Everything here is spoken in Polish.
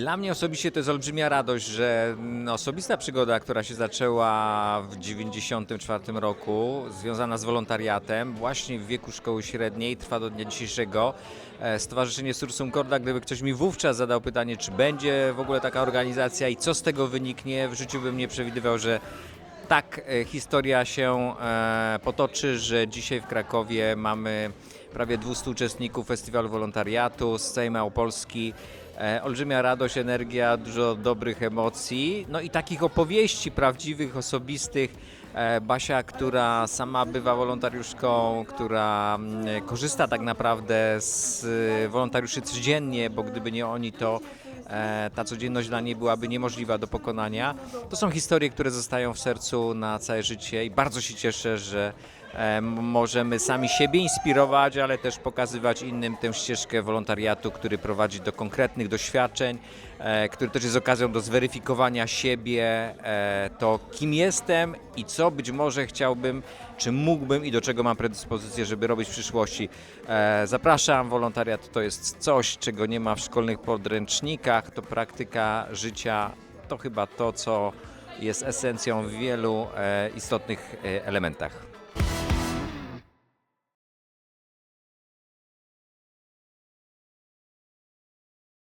Dla mnie osobiście to jest olbrzymia radość, że mm, osobista przygoda, która się zaczęła w 1994 roku, związana z wolontariatem, właśnie w wieku szkoły średniej, trwa do dnia dzisiejszego. E, Stowarzyszenie Sursum Corda, gdyby ktoś mi wówczas zadał pytanie, czy będzie w ogóle taka organizacja i co z tego wyniknie, w życiu bym nie przewidywał, że tak e, historia się e, potoczy, że dzisiaj w Krakowie mamy prawie 200 uczestników festiwalu wolontariatu z całej Małopolski. E, Olbrzymia radość, energia, dużo dobrych emocji, no i takich opowieści prawdziwych, osobistych. E, Basia, która sama bywa wolontariuszką, która mm, korzysta tak naprawdę z e, wolontariuszy codziennie, bo gdyby nie oni, to ta codzienność dla niej byłaby niemożliwa do pokonania. To są historie, które zostają w sercu na całe życie i bardzo się cieszę, że możemy sami siebie inspirować, ale też pokazywać innym tę ścieżkę wolontariatu, który prowadzi do konkretnych doświadczeń, e, który też jest okazją do zweryfikowania siebie, e, to kim jestem i co być może chciałbym, czy mógłbym i do czego mam predyspozycję, żeby robić w przyszłości. E, Zapraszam, wolontariat to jest coś, czego nie ma w szkolnych podręcznikach, to praktyka życia, to chyba to, co jest esencją w wielu e, istotnych e, elementach.